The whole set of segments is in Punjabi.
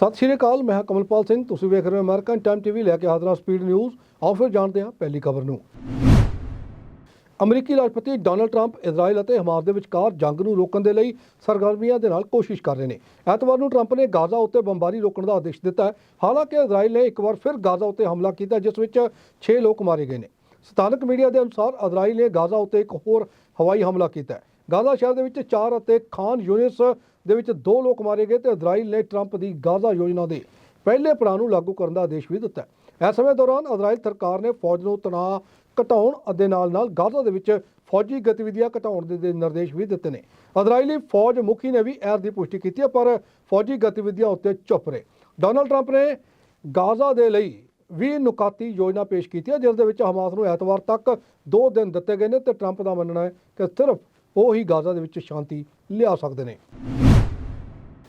ਸਤਿ ਸ਼੍ਰੀ ਅਕਾਲ, ਮੈਂ ਹਾਂ ਕਮਲਪਾਲ ਸਿੰਘ। ਤੁਸੀਂ ਵੇਖ ਰਹੇ ਹੋ ਅਮਰੀਕਨ ਟਾਈਮ ਟੀਵੀ ਲੈ ਕੇ ਹਾਜ਼ਰ ਹਾਂ ਸਪੀਡ ਨਿਊਜ਼। ਆਓ ਫਿਰ ਜਾਣਦੇ ਹਾਂ ਪਹਿਲੀ ਖਬਰ ਨੂੰ। ਅਮਰੀਕੀ ਰਾਸ਼ਟਰਪਤੀ ਡੋਨਲਡ ਟਰੰਪ ਇਜ਼ਰਾਈਲ ਅਤੇ ਹਮਾਸ ਦੇ ਵਿਚਕਾਰ ਜੰਗ ਨੂੰ ਰੋਕਣ ਦੇ ਲਈ ਸਰਗਰਮੀਆਂ ਦੇ ਨਾਲ ਕੋਸ਼ਿਸ਼ ਕਰ ਰਹੇ ਨੇ। ਐਤਵਾਰ ਨੂੰ ਟਰੰਪ ਨੇ ਗਾਜ਼ਾ ਉੱਤੇ ਬੰਬਾਰੀ ਰੋਕਣ ਦਾ ਆਦੇਸ਼ ਦਿੱਤਾ ਹੈ। ਹਾਲਾਂਕਿ ਇਜ਼ਰਾਈਲ ਨੇ ਇੱਕ ਵਾਰ ਫਿਰ ਗਾਜ਼ਾ ਉੱਤੇ ਹਮਲਾ ਕੀਤਾ, ਜਿਸ ਵਿੱਚ 6 ਲੋਕ ਮਾਰੇ ਗਏ ਨੇ। ਸਥਾਨਕ ਮੀਡੀਆ ਦੇ ਅਨੁਸਾਰ ਇਜ਼ਰਾਈਲ ਨੇ ਗਾਜ਼ਾ ਉੱਤੇ ਇੱਕ ਹੋਰ ਹਵਾਈ ਹਮਲਾ ਕੀਤਾ ਹੈ। ਗਾਜ਼ਾ ਸ਼ਹਿਰ ਦੇ ਵਿੱਚ 4 ਅਤੇ ਖਾਨ ਯੂਨਿਸ ਦੇ ਵਿੱਚ ਦੋ ਲੋਕ ਮਾਰੇ ਗਏ ਤੇ ਇਜ਼ਰਾਈਲ ਨੇ ਟਰੰਪ ਦੀ ਗਾਜ਼ਾ ਯੋਜਨਾ ਦੇ ਪਹਿਲੇ ਪੜਾਅ ਨੂੰ ਲਾਗੂ ਕਰਨ ਦਾ ਆਦੇਸ਼ ਵੀ ਦਿੱਤਾ ਹੈ। ਇਸ ਸਮੇਂ ਦੌਰਾਨ ਇਜ਼ਰਾਈਲ ਸਰਕਾਰ ਨੇ ਫੌਜ ਨੂੰ ਤਣਾਅ ਘਟਾਉਣ ਅਤੇ ਨਾਲ ਨਾਲ ਗਾਜ਼ਾ ਦੇ ਵਿੱਚ ਫੌਜੀ ਗਤੀਵਿਧੀਆਂ ਘਟਾਉਣ ਦੇ ਨਿਰਦੇਸ਼ ਵੀ ਦਿੱਤੇ ਨੇ। ਇਜ਼ਰਾਈਲੀ ਫੌਜ ਮੁਖੀ ਨੇ ਵੀ ਇਸ ਦੀ ਪੁਸ਼ਟੀ ਕੀਤੀ ਹੈ, ਪਰ ਫੌਜੀ ਗਤੀਵਿਧੀਆਂ ਉੱਤੇ ਚੁੱਪ ਰਹੇ। ਡੋਨਲਡ ਟਰੰਪ ਨੇ ਗਾਜ਼ਾ ਦੇ ਲਈ ਵੀ ਨੁਕਾਤੀ ਯੋਜਨਾ ਪੇਸ਼ ਕੀਤੀ ਹੈ, ਜਿਸ ਦੇ ਵਿੱਚ ਹਮਾਸ ਨੂੰ ਐਤਵਾਰ ਤੱਕ 2 ਦਿਨ ਦਿੱਤੇ ਗਏ ਨੇ ਤੇ ਟਰੰਪ ਦਾ ਮੰਨਣਾ ਹੈ ਕਿ ਸਿਰਫ ਉਹ ਹੀ ਗਾਜ਼ਾ ਦੇ ਵਿੱਚ ਸ਼ਾਂਤੀ ਲਿਆ ਸਕਦੇ ਨੇ।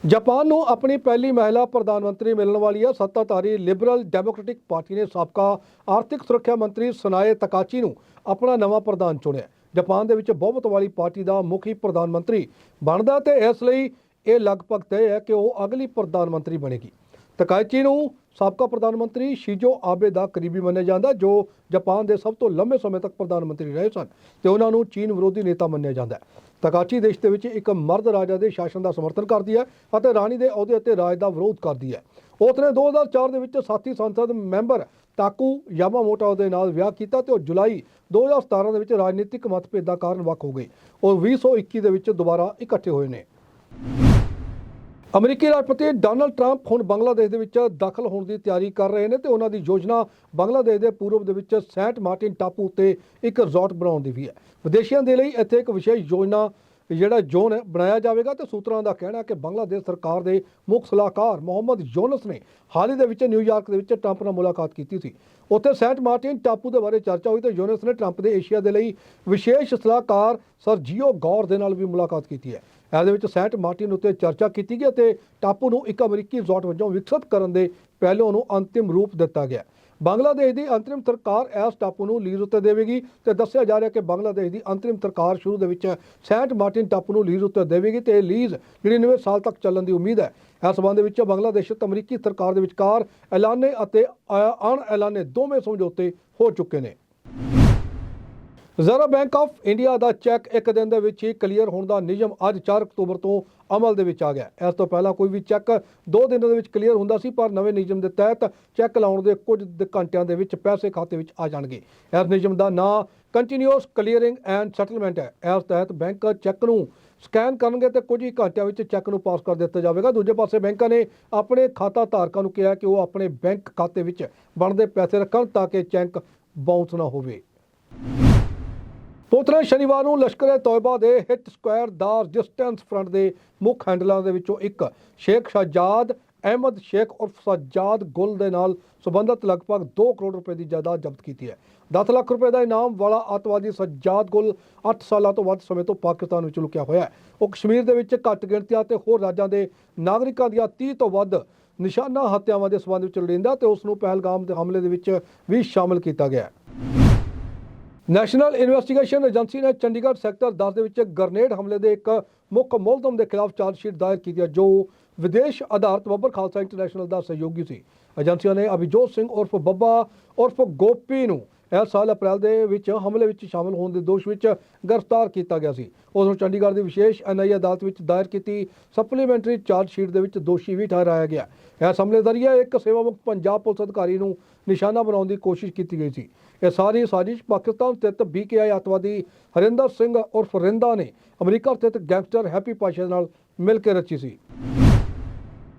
ਜਾਪਾਨ ਨੂੰ ਆਪਣੀ ਪਹਿਲੀ ਮਹਿਲਾ ਪ੍ਰਧਾਨ ਮੰਤਰੀ ਮਿਲਣ ਵਾਲੀ ਹੈ ਸੱਤਾਧਾਰੀ ਲਿਬਰਲ ਡੈਮੋਕ੍ਰੈਟਿਕ ਪਾਰਟੀ ਨੇ ਸਾਬਕਾ ਆਰਥਿਕ ਸੁਰੱਖਿਆ ਮੰਤਰੀ ਸਨਾਏ ਤਕਾਚੀ ਨੂੰ ਆਪਣਾ ਨਵਾਂ ਪ੍ਰਧਾਨ ਚੁਣਿਆ। ਜਾਪਾਨ ਦੇ ਵਿੱਚ ਬਹੁਮਤ ਵਾਲੀ ਪਾਰਟੀ ਦਾ ਮੁਖੀ ਪ੍ਰਧਾਨ ਮੰਤਰੀ ਬਣਦਾ ਤੇ ਇਸ ਲਈ ਇਹ ਲਗਭਗ ਤੈਅ ਹੈ ਕਿ ਉਹ ਅਗਲੀ ਪ੍ਰਧਾਨ ਮੰਤਰੀ ਬਣੇਗੀ। ਤਕਾਚੀ ਨੂੰ ਸਾਬਕਾ ਪ੍ਰਧਾਨ ਮੰਤਰੀ ਸ਼ੀਜੋ ਆਬੇ ਦਾ ਕਰੀਬੀ ਮੰਨਿਆ ਜਾਂਦਾ, ਜੋ ਜਾਪਾਨ ਦੇ ਸਭ ਤੋਂ ਲੰਬੇ ਸਮੇਂ ਤੱਕ ਪ੍ਰਧਾਨ ਮੰਤਰੀ ਰਹੇ ਸਨ ਤੇ ਉਹਨਾਂ ਨੂੰ ਚੀਨ ਵਿਰੋਧੀ ਨੇਤਾ ਮੰਨਿਆ ਜਾਂਦਾ ਹੈ। ਤਕਾਚੀ ਦੇਸ਼ ਦੇ ਵਿੱਚ ਇੱਕ ਮਰਦ ਰਾਜਾ ਦੇ ਸ਼ਾਸਨ ਦਾ ਸਮਰਥਨ ਕਰਦੀ ਹੈ ਅਤੇ ਰਾਣੀ ਦੇ ਅਹੁਦੇ ਅਤੇ ਰਾਜ ਦਾ ਵਿਰੋਧ ਕਰਦੀ ਹੈ। ਉਸਨੇ 2004 ਦੇ ਵਿੱਚ ਸਾਥੀ ਸੰਸਦ ਮੈਂਬਰ ਤਾਕੂ ਯਾਮਾਮੋਟੋ ਦੇ ਨਾਲ ਵਿਆਹ ਕੀਤਾ ਤੇ ਉਹ ਜੁਲਾਈ 2017 ਦੇ ਵਿੱਚ ਰਾਜਨੀਤਿਕ ਮਤਭੇਦਾਂ ਕਾਰਨ ਵੱਖ ਹੋ ਗਈ ਉਹ 2021 ਦੇ ਵਿੱਚ ਦੁਬਾਰਾ ਇਕੱਠੇ ਹੋਏ ਨੇ। ਅਮਰੀਕੀ ਰਾਸ਼ਟਰਪਤੀ ਡੋਨਲਡ ਟਰੰਪ ਹੁਣ ਬੰਗਲਾਦੇਸ਼ ਦੇ ਵਿੱਚ ਦਾਖਲ ਹੋਣ ਦੀ ਤਿਆਰੀ ਕਰ ਰਹੇ ਨੇ ਤੇ ਉਹਨਾਂ ਦੀ ਯੋਜਨਾ ਬੰਗਲਾਦੇਸ਼ ਦੇ ਪੂਰਬ ਦੇ ਵਿੱਚ ਸੈਂਟ ਮਾਰਟਿਨ ਟਾਪੂ ਉੱਤੇ ਇੱਕ ਰਿਜ਼ੋਰਟ ਬਣਾਉਣ ਦੀ ਵੀ ਹੈ। ਵਿਦੇਸ਼ੀਆਂ ਦੇ ਲਈ ਇੱਥੇ ਇੱਕ ਵਿਸ਼ੇਸ਼ ਯੋਜਨਾ, ਜਿਹੜਾ ਜ਼ੋਨ ਹੈ, ਬਣਾਇਆ ਜਾਵੇਗਾ ਤੇ ਸੂਤਰਾਂ ਦਾ ਕਹਿਣਾ ਹੈ ਕਿ ਬੰਗਲਾਦੇਸ਼ ਸਰਕਾਰ ਦੇ ਮੁੱਖ ਸਲਾਹਕਾਰ ਮੁਹੰਮਦ ਯੋਨਸ ਨੇ ਹਾਲ ਹੀ ਦੇ ਵਿੱਚ ਨਿਊਯਾਰਕ ਦੇ ਵਿੱਚ ਟਰੰਪ ਨਾਲ ਮੁਲਾਕਾਤ ਕੀਤੀ ਸੀ। ਉੱਥੇ ਸੈਂਟ ਮਾਰਟਿਨ ਟਾਪੂ ਦੇ ਬਾਰੇ ਚਰਚਾ ਹੋਈ ਤੇ ਯੋਨਸ ਨੇ ਟਰੰਪ ਦੇ ਏਸ਼ੀਆ ਦੇ ਲਈ ਵਿਸ਼ੇਸ਼ ਸਲਾਹਕਾਰ ਸਰਜੀਓ ਗੌਰ ਦੇ ਨਾਲ ਵੀ ਮੁਲਾਕਾਤ ਕੀਤੀ ਹੈ। ਇਸ ਦੇ ਵਿੱਚ ਸੈਂਟ ਮਾਰਟਿਨ ਉੱਤੇ ਚਰਚਾ ਕੀਤੀ ਗਈ ਅਤੇ ਟਾਪੂ ਨੂੰ ਇੱਕ ਅਮਰੀਕੀ ਰਿਜ਼ੋਰਟ ਵਜੋਂ ਵਿਕਸਿਤ ਕਰਨ ਦੇ ਪਹਿਲੋਂ ਨੂੰ ਅੰਤਿਮ ਰੂਪ ਦਿੱਤਾ ਗਿਆ। ਬੰਗਲਾਦੇਸ਼ ਦੀ ਅੰਤਰਿਮ ਸਰਕਾਰ ਇਸ ਟਾਪੂ ਨੂੰ ਲੀਜ਼ ਉੱਤੇ ਦੇਵੇਗੀ ਤੇ ਦੱਸਿਆ ਜਾ ਰਿਹਾ ਕਿ ਬੰਗਲਾਦੇਸ਼ ਦੀ ਅੰਤਰਿਮ ਸਰਕਾਰ ਸ਼ੁਰੂ ਦੇ ਵਿੱਚ ਸੈਂਟ ਮਾਰਟਿਨ ਟਾਪੂ ਨੂੰ ਲੀਜ਼ ਉੱਤੇ ਦੇਵੇਗੀ ਤੇ ਇਹ ਲੀਜ਼ 99 ਸਾਲ ਤੱਕ ਚੱਲਣ ਦੀ ਉਮੀਦ ਹੈ। ਇਸ ਸਬੰਧ ਵਿੱਚ ਬੰਗਲਾਦੇਸ਼ ਤੇ ਅਮਰੀਕੀ ਸਰਕਾਰ ਦੇ ਵਿਚਕਾਰ ਐਲਾਨੇ ਅਤੇ ਅ- ਅਣ ਐਲਾਨੇ ਦੋਵੇਂ ਸਮਝੌਤੇ ਹੋ ਚੁੱਕੇ ਨੇ। ਰਿਜ਼ਰਵ ਬੈਂਕ ਆਫ ਇੰਡੀਆ ਦਾ ਚੈੱਕ ਇੱਕ ਦਿਨ ਦੇ ਵਿੱਚ ਹੀ ਕਲੀਅਰ ਹੋਣ ਦਾ ਨਿਯਮ ਅੱਜ 4 ਅਕਤੂਬਰ ਤੋਂ ਅਮਲ ਦੇ ਵਿੱਚ ਆ ਗਿਆ ਇਸ ਤੋਂ ਪਹਿਲਾਂ ਕੋਈ ਵੀ ਚੈੱਕ 2 ਦਿਨਾਂ ਦੇ ਵਿੱਚ ਕਲੀਅਰ ਹੁੰਦਾ ਸੀ, ਪਰ ਨਵੇਂ ਨਿਯਮ ਦੇ ਤਹਿਤ ਚੈੱਕ ਲਾਉਣ ਦੇ ਕੁਝ ਘੰਟਿਆਂ ਦੇ ਵਿੱਚ ਪੈਸੇ ਖਾਤੇ ਵਿੱਚ ਆ ਜਾਣਗੇ। ਇਸ ਨਿਯਮ ਦਾ ਨਾਂ ਕੰਟੀਨਿਊਸ ਕਲੀਅਰਿੰਗ ਐਂਡ ਸੈਟਲਮੈਂਟ ਹੈ। ਇਸ ਤਹਿਤ ਬੈਂਕ ਚੈੱਕ ਨੂੰ ਸਕੈਨ ਕਰਨਗੇ ਤੇ ਕੁਝ ਹੀ ਘੰਟਿਆਂ ਵਿੱਚ ਚੈੱਕ ਨੂੰ ਪਾਸ ਕਰ ਦਿੱਤਾ ਜਾਵੇਗਾ। ਦੂਜੇ ਪਾਸੇ ਬੈਂਕਾਂ ਨੇ ਆਪਣੇ ਖਾਤਾ ਧਾਰਕਾਂ ਨੂੰ ਕਿਹਾ ਕਿ ਉਹ ਆਪਣੇ ਬੈਂਕ ਖਾਤੇ ਵਿੱਚ ਬਣਦੇ ਪੈਸੇ ਰੱਖਣ ਤਾਂ ਕਿ ਚੈੱਕ ਬਾਉਂਸ ਨਾ ਹੋਵੇ। ਪੁੱਤਰ ਸ਼ਨੀਵਾਰ ਨੂੰ ਲਸ਼ਕਰ ਤੋਇਬਾ ਦੇ ਹਿੱਟ ਸਕੁਆਇਰ ਦਾ ਰੈਜ਼ਿਸਟੈਂਸ ਫਰੰਟ ਦੇ ਮੁੱਖ ਹੈਂਡਲਰਾਂ ਦੇ ਵਿੱਚੋਂ ਇੱਕ। ਸ਼ੇਖ ਸ਼ਾਜਾਦ ਅਹਿਮਦ ਸ਼ੇਖ ਉਰਫ ਸਜਾਦ ਗੁਲ ਦੇ ਨਾਲ ਸੰਬੰਧਿਤ ਲਗਭਗ 2 ਕਰੋੜ ਰੁਪਏ ਦੀ ਜਾਇਦਾਦ ਜ਼ਬਤ ਕੀਤੀ ਹੈ। 10 ਲੱਖ ਰੁਪਏ ਦਾ ਇਨਾਮ ਵਾਲਾ ਅੱਤਵਾਦੀ ਸਜਾਦ ਗੁਲ 8 ਸਾਲਾਂ ਤੋਂ ਵੱਧ ਸਮੇਂ ਤੋਂ ਪਾਕਿਸਤਾਨ ਵਿੱਚ ਲੁਕਿਆ ਹੋਇਆ ਹੈ। ਉਹ ਕਸ਼ਮੀਰ ਦੇ ਵਿੱਚ ਘੱਟ ਗਿਣਤੀਆਂ ਤੇ ਹੋਰ ਰਾਜਾਂ ਦੇ ਨਾਗਰਿਕਾਂ ਦੀਆਂ 30 ਤੋਂ ਵੱਧ ਨਿਸ਼ਾਨਾ ਹੱਤਿਆਵਾਂ ਦੇ ਸਬੰਧ ਵਿੱਚ ਲੋੜੀਂਦਾ ਤੇ ਉਸ ਨੂੰ ਪਹਿਲਗਾਮ ਦੇ ਹਮਲੇ ਦੇ ਵਿੱਚ ਵੀ ਸ਼ਾਮਲ ਕੀਤਾ ਗਿਆ ਹੈ। ਨੈਸ਼ਨਲ ਇਨਵੈਸਟੀਗੇਸ਼ਨ ਏਜੰਸੀ ਨੇ ਚੰਡੀਗੜ੍ਹ ਸੈਕਟਰ 10 ਦੇ ਵਿੱਚ ਗ੍ਰਨੇਡ ਹਮਲੇ ਦੇ ਇੱਕ ਮੁੱਖ ਮੁਲਜ਼ਮ ਦੇ ਖਿਲਾਫ ਚਾਰਜ ਸ਼ੀਟ ਦਾਇਰ ਕੀਤੀ ਹੈ, ਜੋ ਵਿਦੇਸ਼ ਆਧਾਰਿਤ ਬੱਬਰ ਖਾਲਸਾ ਇੰਟਰਨੈਸ਼ਨਲ ਦਾ ਸਹਿਯੋਗੀ ਸੀ। ਏਜੰਸੀਆਂ ਨੇ ਅਭਿਜੋਤ ਸਿੰਘ ਉਰਫ ਬੱਬਾ, ਉਰਫ ਗੋਪੀ ਨੂੰ ਇਸ ਸਾਲ ਅਪ੍ਰੈਲ ਦੇ ਵਿੱਚ ਹਮਲੇ ਵਿੱਚ ਸ਼ਾਮਲ ਹੋਣ ਦੇ ਦੋਸ਼ ਵਿੱਚ ਗ੍ਰਿਫਤਾਰ ਕੀਤਾ ਗਿਆ ਸੀ। ਉਸ ਨੂੰ ਚੰਡੀਗੜ੍ਹ ਦੀ ਵਿਸ਼ੇਸ਼ ਐਨਆਈਏ ਅਦਾਲਤ ਵਿੱਚ ਦਾਇਰ ਕੀਤੀ ਸਪਲੀਮੈਂਟਰੀ ਚਾਰਜ ਸ਼ੀਟ ਦੇ ਵਿੱਚ ਦੋਸ਼ੀ ਵੀ ਠਹਿਰਾਇਆ ਗਿਆ। ਇਸ ਹਮਲੇ ਜ਼ਰੀਏ ਇੱਕ ਸੇਵਾ ਮੁਕਤ ਪੰਜਾਬ ਪੁਲਿਸ ਅਧਿਕਾਰੀ ਨੂੰ ਨਿਸ਼ਾਨਾ ਬਣਾਉਣ ਦੀ ਕੋਸ਼ਿਸ਼ ਕੀਤੀ ਗਈ ਸੀ। ਇਹ ਸਾਰੀ ਸਾਜ਼ਿਸ਼ ਪਾਕਿਸਤਾਨ ਸਥਿਤ ਬੀਕੇਆਈ ਅੱਤਵਾਦੀ ਹਰਿੰਦਰ ਸਿੰਘ ਉਰਫ ਰਿੰਦਾ ਨੇ ਅਮਰੀਕਾ ਸਥਿਤ ਗੈਂਗਸਟਰ ਹੈਪੀ ਪਾਸ਼ਾ ਨਾਲ ਮਿਲ ਕੇ ਰਚੀ ਸੀ।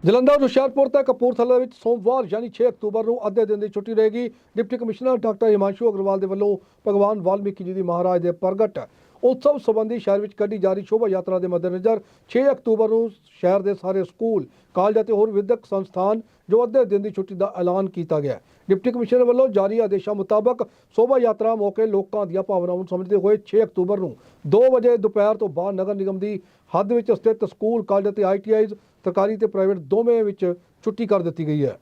ਜਲੰਧਰ, ਹੁਸ਼ਿਆਰਪੁਰ ਤੇ ਕਪੂਰਥਲਾ ਵਿੱਚ ਸੋਮਵਾਰ ਯਾਨੀ 6 ਅਕਤੂਬਰ ਨੂੰ ਅੱਧੇ ਦਿਨ ਦੀ ਛੁੱਟੀ ਰਹੇਗੀ। Deputy commissioner doctor Himanshu Agarwal ਦੇ ਵੱਲੋਂ ਭਗਵਾਨ ਵਾਲਮੀਕੀ ਜੀ ਦੀ ਮਹਾਰਾਜ ਦੇ ਪ੍ਰਗਟ ਉਤਸਵ ਸੰਬੰਧੀ ਸ਼ਹਿਰ ਵਿੱਚ ਕੱਢੀ ਜਾ ਰਹੀ ਸ਼ੋਭਾ ਯਾਤਰਾ ਦੇ ਮੱਦੇਨਜ਼ਰ 6 ਅਕਤੂਬਰ ਨੂੰ ਸ਼ਹਿਰ ਦੇ ਸਾਰੇ ਸਕੂਲ, ਕਾਲਜ ਅਤੇ ਹੋਰ ਵਿਦਿਅਕ ਸੰਸਥਾਨ ਜੋ ਅੱਧੇ ਦਿਨ ਦੀ ਛੁੱਟੀ ਦਾ ਐਲਾਨ ਕੀਤਾ ਗਿਆ। ਡਿਪਟੀ ਕਮਿਸ਼ਨਰ ਵੱਲੋਂ ਜਾਰੀ ਆਦੇਸ਼ਾਂ ਮੁਤਾਬਕ ਸ਼ੋਭਾ ਯਾਤਰਾ ਮੌਕੇ ਲੋਕਾਂ ਦੀਆਂ ਭਾਵਨਾਵਾਂ ਨੂੰ ਸਮਝਦੇ ਹੋਏ 6 ਅਕਤੂਬਰ ਨੂੰ 2 ਵਜੇ ਦੁਪਹਿਰ ਤੋਂ ਬਾਅਦ ਨਗਰ ਨਿਗਮ ਦੀ ਹੱਦ ਵਿੱਚ ਸਥਿਤ ਸਕੂਲ, ਕਾਲਜ ਅਤੇ ਆਈਟੀਆਈਜ਼ ਸਰਕਾਰੀ ਤੇ ਪ੍ਰਾਈਵੇਟ ਦੋਵੇਂ ਵਿੱਚ ਛੁੱਟੀ ਕਰ ਦਿੱਤੀ ਗਈ ਹੈ।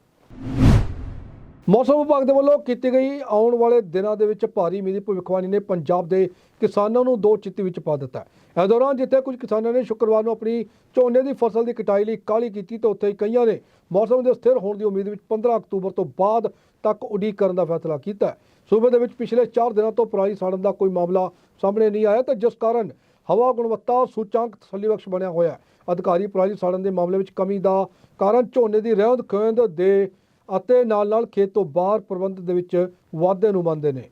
ਮੌਸਮ ਵਿਭਾਗ ਦੇ ਵੱਲੋਂ ਕੀਤੀ ਗਈ ਆਉਣ ਵਾਲੇ ਦਿਨਾਂ ਦੇ ਵਿੱਚ ਭਾਰੀ ਮੀਂਹ ਦੀ ਭਵਿੱਖਬਾਣੀ ਨੇ ਪੰਜਾਬ ਦੇ ਕਿਸਾਨਾਂ ਨੂੰ ਦੋ ਚਿੱਤੀ ਵਿੱਚ ਪਾ ਦਿੱਤਾ ਹੈ। ਇਸ ਦੌਰਾਨ ਜਿੱਥੇ ਕੁਝ ਕਿਸਾਨਾਂ ਨੇ ਸ਼ੁੱਕਰਵਾਰ ਨੂੰ ਆਪਣੀ ਝੋਨੇ ਦੀ ਫਸਲ ਦੀ ਕਟਾਈ ਲਈ ਕਾਹਲੀ ਕੀਤੀ, ਤਾਂ ਉੱਥੇ ਹੀ ਕਈਆਂ ਨੇ ਮੌਸਮ ਦੇ ਸਥਿਰ ਹੋਣ ਦੀ ਉਮੀਦ ਵਿੱਚ 15 ਅਕਤੂਬਰ ਤੋਂ ਬਾਅਦ ਤੱਕ ਉਡੀਕ ਕਰਨ ਦਾ ਫੈਸਲਾ ਕੀਤਾ ਹੈ। ਸੂਬੇ ਦੇ ਵਿੱਚ ਪਿਛਲੇ 4 ਦਿਨਾਂ ਤੋਂ ਪਰਾਲੀ ਸਾੜਨ ਦਾ ਕੋਈ ਮਾਮਲਾ ਸਾਹਮਣੇ ਨਹੀਂ ਆਇਆ, ਤਾਂ ਜਿਸ ਕਾਰਨ ਹਵਾ ਗੁਣਵੱਤਾ ਸੂਚਾਂਕ ਤਸੱਲੀਬਖਸ਼ ਬਣਿਆ ਹੋਇਆ ਹੈ। ਅਧਿਕਾਰੀ ਪਰਾਲੀ ਸਾੜਨ ਦੇ ਮਾਮਲੇ ਵਿੱਚ ਕਮੀ ਦਾ ਕਾਰਨ ਝੋਨੇ ਦੀ ਰਹਿੰਦ ਖੂੰਹਦ ਦੇ ਅਤੇ ਨਾਲ ਨਾਲ ਖੇਤ ਤੋਂ ਬਾਹਰ ਪ੍ਰਬੰਧ ਦੇ ਵਿੱਚ ਵਾਧੇ ਨੂੰ ਮੰਨਦੇ ਨੇ।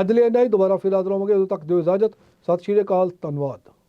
ਅੱਜ ਲਈ ਇੰਨਾ ਹੀ। ਦੁਬਾਰਾ ਫਿਰ ਹਾਜ਼ਰ ਹੋਵਾਂਗੇ। ਉਦੋਂ ਤੱਕ ਦਿਓ ਇਜਾਜ਼ਤ। ਸਤਿ ਸ਼੍ਰੀ ਅਕਾਲ। ਧੰਨਵਾਦ।